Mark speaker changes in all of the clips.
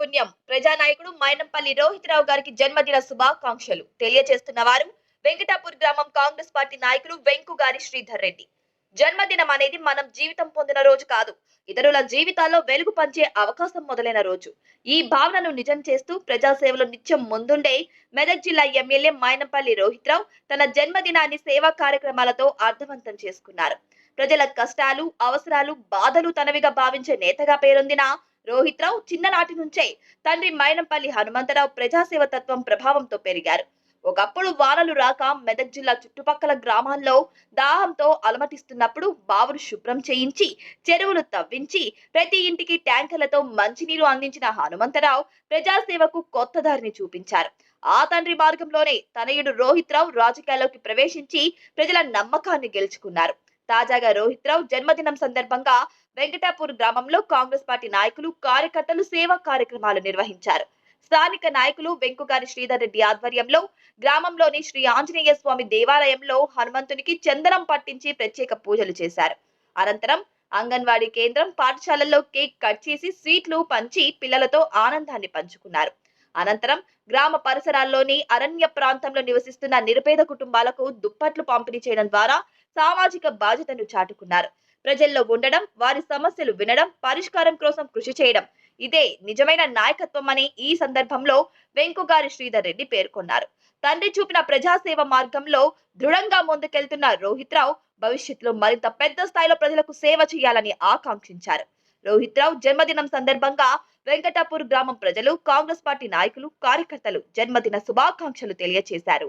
Speaker 1: పుణ్యం ప్రజానాయకుడు మైనంపల్లి రోహిత్ రావు గారికి జన్మదిన శుభాకాంక్షలు. తెలియజేస్తున్న వారు వెంకటాపూర్ గ్రామం కాంగ్రెస్ పార్టీ నాయకులు వెంకు గారి శ్రీధర్ రెడ్డి. జన్మదినం అనేది మనం జీవితం పొందిన రోజు కాదు. ఇతరుల జీవితాల్లో వెలుగు పంచే అవకాశం మొదలైన రోజు. ఈ భావనను నిజం చేస్తూ ప్రజాసేవలో నిత్యం ముందుండే మెదక్ జిల్లా ఎమ్మెల్యే మైనంపల్లి రోహిత్ రావు తన జన్మదినాన్ని సేవా కార్యక్రమాలతో అర్థవంతం చేసుకున్నారు. ప్రజల కష్టాలు అవసరాలు బాధలు తనవిగా భావించే నేతగా పేరొందిన రోహిత్ రావు చిన్ననాటి నుంచే తండ్రి మైనంపల్లి హనుమంతరావు ప్రజాసేవ తత్వం ప్రభావంతో పెరిగారు. ఒకప్పుడు వానలు రాక మెదక్ జిల్లా చుట్టుపక్కల గ్రామాల్లో దాహంతో అలమటిస్తున్నప్పుడు బావులు శుభ్రం చేయించి చెరువులు తవ్వించి ప్రతి ఇంటికి ట్యాంకర్లతో మంచినీరు అందించిన హనుమంతరావు ప్రజాసేవకు కొత్త దారిని చూపించారు. ఆ తండ్రి మార్గంలోనే తనయుడు రోహిత్ రావు రాజకీయాల్లోకి ప్రవేశించి ప్రజల నమ్మకాన్ని గెలుచుకున్నారు. తాజాగా రోహిత్ రావు జన్మదినం సందర్భంగా వెంకటాపూర్ గ్రామంలో కాంగ్రెస్ పార్టీ నాయకులు కార్యకర్తలు సేవా కార్యక్రమాలు నిర్వహించారు. స్థానిక నాయకులు వెంకుగారి శ్రీధర్ రెడ్డి ఆధ్వర్యంలో గ్రామంలోని శ్రీ ఆంజనేయ స్వామి దేవాలయంలో హనుమంతునికి చందనం పట్టించి ప్రత్యేక పూజలు చేశారు. అనంతరం అంగన్వాడీ కేంద్రం పాఠశాలల్లో కేక్ కట్ చేసి స్వీట్లు పంచి పిల్లలతో ఆనందాన్ని పంచుకున్నారు. అనంతరం గ్రామ పరిసరాల్లోని అరణ్య ప్రాంతంలో నివసిస్తున్న నిరుపేద కుటుంబాలకు దుప్పట్లు పంపిణీ చేయడం ద్వారా సామాజిక బాధ్యతను చాటుకున్నారు. ప్రజల్లో ఉండడం వారి సమస్యలు వినడం పరిష్కారం కోసం కృషి చేయడం. ఇదే నిజమైన నాయకత్వం అని ఈ సందర్భంలో వెంకుగారి శ్రీధర్ రెడ్డి పేర్కొన్నారు. తండ్రి చూపిన ప్రజాసేవ మార్గంలో దృఢంగా ముందుకెళ్తున్న రోహిత్ రావు భవిష్యత్తులో మరింత పెద్ద స్థాయిలో ప్రజలకు సేవ చేయాలని ఆకాంక్షించారు. రోహిత్ రావు జన్మదినం సందర్భంగా వెంకటాపూర్ గ్రామం ప్రజలు కాంగ్రెస్ పార్టీ నాయకులు కార్యకర్తలు జన్మదిన శుభాకాంక్షలు తెలియజేశారు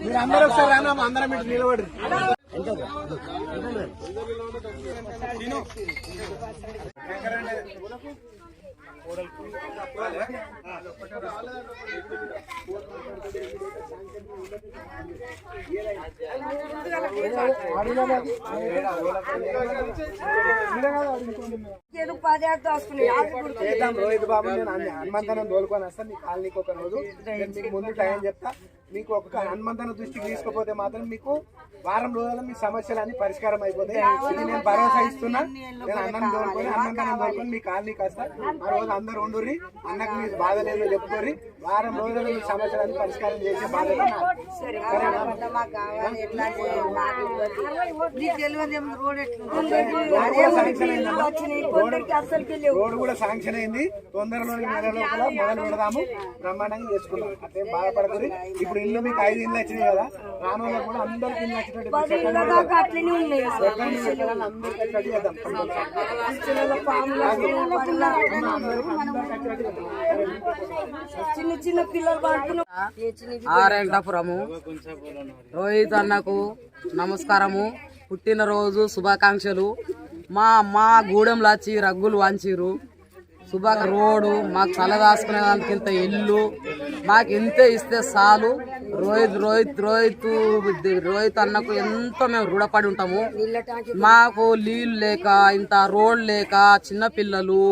Speaker 2: మీరు అందరూ ఒకసారి రానా అందరం ఇటు నిలబడి.
Speaker 3: ఏదో
Speaker 2: చేద్దాం రోహిత్ బాబు నేను హనుమంతనం తోలుకొని వస్తాను మీ కాలనీకి ఒక రోజు. నేను మీకు ముందు టైం చెప్తా. మీకు ఒక హనుమంతన దృష్టికి తీసుకుపోతే మాత్రం మీకు వారం రోజుల్లో మీ సమస్యలు అన్ని పరిష్కారం అయిపోతాయి. ఇది నేను భరోసా ఇస్తున్నా. నేను అన్నం తోలుకొని హనుమంతనం తోలుకొని మీ కాలనీకి వస్తా. ఆ రోజు అందరు ఉండుర్రి. అన్నకు మీ బాధ లేదో చెప్పుకోరి వారం రోజుల్లో మీ సమస్యలు అన్ని పరిష్కారం చేసే బాధ్యత
Speaker 3: తెలియదు రోడ్
Speaker 2: రోడ్డు కూడా శాంక్షన్ అయిందమ్మా. రోడ్డు- రోడ్డు కూడా శాంక్షన్ అయింది. తొందరలో నెల లోపల మొదలు పెడదాము. బ్రహ్మాండంగా చేసుకున్నాం అట్లేం బాధపడకూరి ఇప్పుడు ఇల్లు మీకు ఐదు ఇల్లు వచ్చినాయి కదా. రాను కూడా అందరికి ఇల్లు
Speaker 3: అట్లనే ఉన్నాయి. చిన్న చిన్న పిల్లలు పడుతున్నారు
Speaker 4: ఆరెంటాపురము. రోహిత్ అన్నకు నమస్కారము. పుట్టినరోజు శుభాకాంక్షలు. మా మా గూడెంలో వచ్చి రగ్గులు వంచిరు. శుభ రోడ్డు మాకు చల్లదాసుకునేదానికి ఇంత ఇల్లు మాకు ఇంతే ఇస్తే చాలు. రోహిత్ రోహిత్ రోహిత్ రోహిత్ అన్నకు ఎంతో మేము రుణపడి ఉంటాము. మాకు నీళ్ళు లేక ఇంత రోడ్ లేక చిన్నపిల్లలు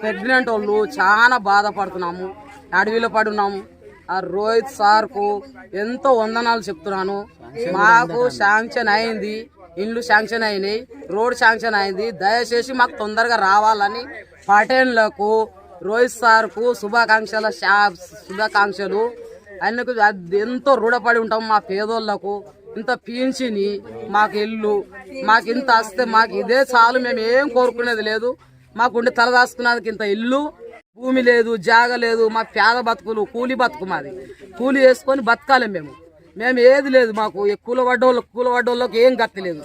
Speaker 4: ప్రెగ్నెంట్ వాళ్ళు చాలా బాధపడుతున్నాము. అడవిలో పడి ఉన్నాము. ఆ రోహిత్ సార్కు ఎంతో వందనాలు చెప్తున్నాను. మాకు శాంక్షన్ అయింది. ఇండ్లు శాంక్షన్ అయినాయి రోడ్ శాంక్షన్ అయింది. దయచేసి మాకు తొందరగా రావాలని పటేన్లకు రోహిత్ సార్కు శుభాకాంక్షల శుభాకాంక్షలు. ఆయనకు అది ఎంతో రుణపడి ఉంటాం మా పేదోళ్ళకు. ఇంత పీంచిని మాకు ఇల్లు మాకు ఇంత వస్తే మాకు ఇదే చాలు మేము ఏం కోరుకునేది లేదు. మాకుండి తలదాసుకునేందుకు ఇంత ఇల్లు భూమి లేదు జాగ లేదు మా పేద బతుకులు కూలి బతుకు మాది. కూలి వేసుకొని బతకాలి మేము. మేము ఏది లేదు మాకు ఈ కూల పడ్డోళ్ళకి కూల పడ్డోళ్ళకి ఏం గతి లేదు.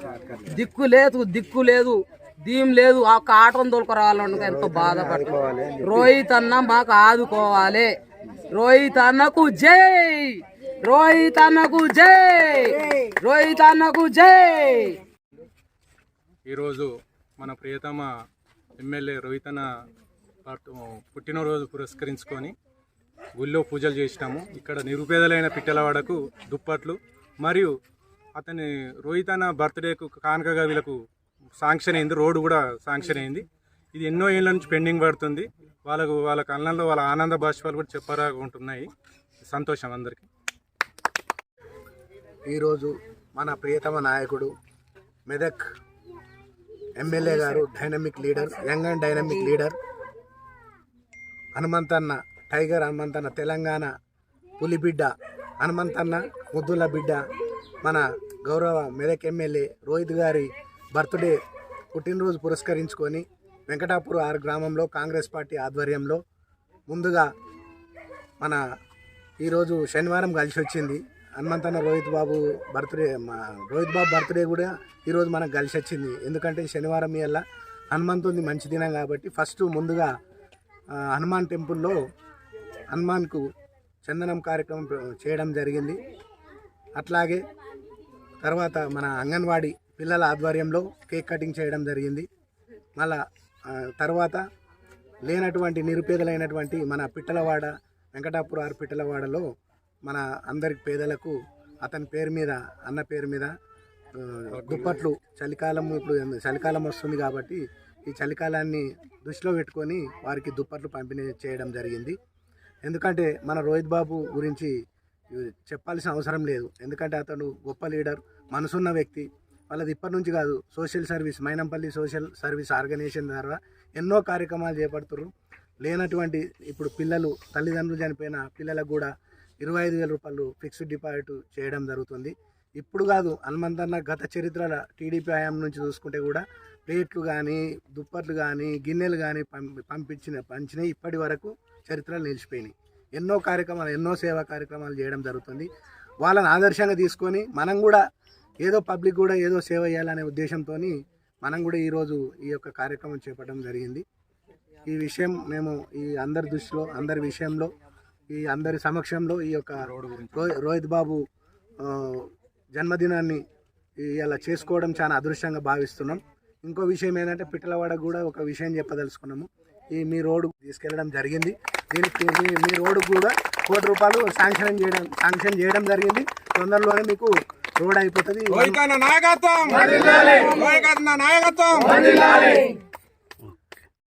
Speaker 4: దిక్కు లేదు దిక్కు లేదు దీం లేదు ఆ ఒక్క ఆటోని ఎంతో బాధపడుతుంది రోహిత్ అన్న మాకు ఆదుకోవాలి. రోహిత్ అన్నకు జై! రోహిత్ అన్నకు జై! రోహిత్ అన్నకు జై!
Speaker 5: ఈరోజు మన ప్రియతమ ఎమ్మెల్యే రోహితన పుట్టినరోజు పురస్కరించుకొని గుళ్ళో పూజలు చేసినాము. ఇక్కడ నిరుపేదలైన పిట్టలవాడకు దుప్పట్లు మరియు అతని రోహిత్ అన్న బర్త్డేకు కానుకగా వీళ్ళకు శాంక్షన్ అయింది. రోడ్డు కూడా శాంక్షన్ అయింది. ఇది ఎన్నో ఏళ్ళ నుంచి పెండింగ్ పడుతుంది. వాళ్ళకు వాళ్ళ కళ్ళల్లో వాళ్ళ ఆనంద బాష్పాలు కూడా చెప్పరాగా ఉంటున్నాయి. సంతోషం అందరికీ.
Speaker 2: ఈరోజు మన ప్రియతమ నాయకుడు మెదక్ ఎమ్మెల్యే గారు dynamic leader young and dynamic leader Hanumanthanna tiger Hanumanthanna Telangana పులిబిడ్డ Hanumanthanna ముద్దుల బిడ్డ మన గౌరవ మెదక్ ఎమ్మెల్యే రోహిత్ గారి బర్త్డే పుట్టినరోజు పురస్కరించుకొని వెంకటాపూర్ ఆరు గ్రామంలో కాంగ్రెస్ పార్టీ ఆధ్వర్యంలో ముందుగా మన ఈరోజు శనివారం కలిసి వచ్చింది. హనుమంతన్న రోహిత్ బాబు బర్త్డే మా రోహిత్ బాబు బర్త్డే కూడా ఈరోజు మనకు కలిసి వచ్చింది. ఎందుకంటే శనివారం ఇవాళ హనుమంతుంది మంచి దినం కాబట్టి ఫస్ట్ ముందుగా హనుమాన్ టెంపుల్లో హనుమాన్కు చందనం కార్యక్రమం చేయడం జరిగింది. అట్లాగే తర్వాత మన అంగన్వాడీ పిల్లల ఆధ్వర్యంలో కేక్ కటింగ్ చేయడం జరిగింది. మళ్ళా తర్వాత లేనటువంటి నిరుపేదలైనటువంటి మన పిట్టలవాడ వెంకటాపురార్ పిట్టలవాడలో మన అందరి పేదలకు అతని పేరు మీద అన్న పేరు మీద దుప్పట్లు చలికాలం ఇప్పుడు చలికాలం వస్తుంది కాబట్టి ఈ చలికాలాన్ని దృష్టిలో పెట్టుకొని వారికి దుప్పట్లు పంపిణీ చేయడం జరిగింది. ఎందుకంటే మన రోహిత్ బాబు గురించి చెప్పాల్సిన అవసరం లేదు. ఎందుకంటే అతను గొప్ప లీడర్ మనసున్న వ్యక్తి. వాళ్ళది ఇప్పటి నుంచి కాదు social service Mynampally social service organisation ద్వారా ఎన్నో కార్యక్రమాలు చేపడుతున్నారు లేనటువంటి ఇప్పుడు పిల్లలు తల్లిదండ్రులు చనిపోయిన పిల్లలకు కూడా ఇరవై ఐదు వేల రూపాయలు ఫిక్స్డ్ డిపాజిట్ చేయడం జరుగుతుంది. ఇప్పుడు కాదు హనుమంతన్న గత చరిత్రల టీడీపీ హయాం నుంచి చూసుకుంటే కూడా ప్లేట్లు కానీ దుప్పట్లు కానీ గిన్నెలు కానీ పంపి పంపించిన పంచినవి ఇప్పటి వరకు చరిత్రలు నిలిచిపోయినాయి. ఎన్నో కార్యక్రమాలు ఎన్నో సేవా కార్యక్రమాలు చేయడం జరుగుతుంది. వాళ్ళని ఆదర్శంగా తీసుకొని మనం కూడా ఏదో పబ్లిక్ కూడా ఏదో సేవ చేయాలనే ఉద్దేశంతో మనం కూడా ఈరోజు ఈ యొక్క కార్యక్రమం చేపట్టడం జరిగింది. ఈ విషయం మేము ఈ అందరి దృష్టిలో అందరి విషయంలో ఈ అందరి సమక్షంలో ఈ యొక్క రో- రోహిత్ బాబు జన్మదినాన్ని ఇలా చేసుకోవడం చాలా అదృష్టంగా భావిస్తున్నాం. ఇంకో విషయం ఏంటంటే పిట్టలవాడ కూడా ఒక విషయం చెప్పదలుచుకున్నాము. ఈ మీ రోడ్డు తీసుకెళ్ళడం జరిగింది. దీనికి మీ- మీ రోడ్డు కూడా కోటి రూపాయలు శాంక్షన్ చేయడం శాంక్షన్ చేయడం జరిగింది. తొందరలోనే మీకు రోడ్ అయిపోతుంది.
Speaker 5: నాయకత్వం! నాయకత్వం!